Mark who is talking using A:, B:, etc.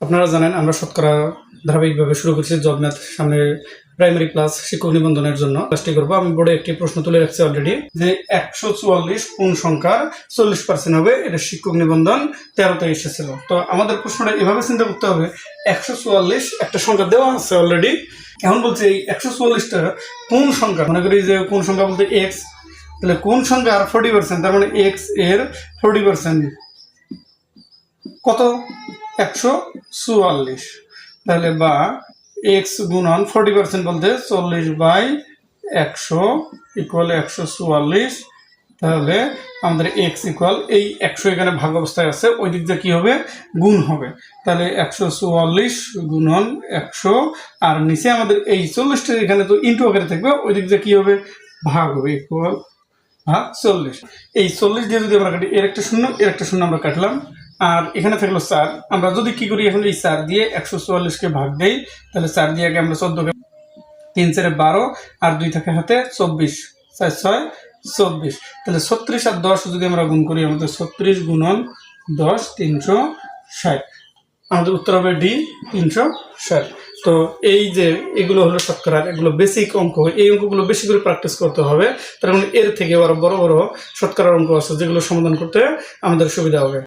A: আপনারা জানেন, আমরা শতকরা ধারাবাহিকভাবে শুরু করছি জব ম্যাথ সামনে প্রাইমারি ক্লাস শিক্ষক নিবন্ধনের জন্য। ক্লাসটি করব। আমি বোর্ডে একটি প্রশ্ন তুলে রাখছি অলরেডি যে একশো চুয়াল্লিশ কোন সংখ্যার চল্লিশ পার্সেন্ট হবে? এটা শিক্ষক নিবন্ধন তেরোতে এসেছিল তো আমাদের প্রশ্নটা এভাবে চিন্তা করতে হবে, একশো চুয়াল্লিশ একটা সংখ্যা দেওয়া আছে অলরেডি এখন বলছে এই একশো চুয়াল্লিশটা কোন সংখ্যা? মনে করি যে কোন সংখ্যা বলতে এক্স তাহলে কোন সংখ্যা আর ফোর্টি পার্সেন্ট তার মানে এক্সের ফোর্টি পার্সেন্ট কত? একশো চুয়াল্লিশ। তাহলে বা এক্স গুণন ফোর্টি পার্সেন্ট বলতে চল্লিশ বাই একশো ইকুয়াল একশো চুয়াল্লিশ। তাহলে আমাদের এক্স ইকুয়াল এই একশো এখানে ভাগ অবস্থায় আছে, ওই দিক দিয়ে কী হবে? গুণ হবে। তাহলে একশো চুয়াল্লিশ গুণন একশো, আর নিচে আমাদের এই চল্লিশটা এখানে তো ইন্টু আকারে থাকবে, ওই দিক দিয়ে কী হবে? ভাগ হবে ইকুয়াল ভাগ চল্লিশ। এই চল্লিশ দিয়ে যদি আমরা কাটি, এর একটা শূন্য, এর একটা শূন্য আমরা কাটলাম। আর এখানে থাকল চার। আমরা যদি কি করি এখন এই চার দিয়ে একশো চুয়াল্লিশকে ভাগ দেই, তাহলে চার দিয়ে আগে আমরা চোদ্দোকে তিন চারে বারো আর দুই থাকে হাতে চব্বিশ। চার, ছয়, চব্বিশ। তাহলে ছত্রিশ আর দশ যদি আমরা গুণ করি, আমাদের ছত্রিশ গুণন দশ তিনশো ষাট। আমাদের উত্তর হবে ডি তিনশো ষাট। তো এই যে এগুলো হলো শতকরার এগুলো বেসিক অঙ্ক। এই অঙ্কগুলো বেশি করে প্র্যাকটিস করতে হবে। তার মানে এর থেকে আরও বড় বড় শতকরার অঙ্ক আছে যেগুলো সমাধান করতে আমাদের সুবিধা হবে।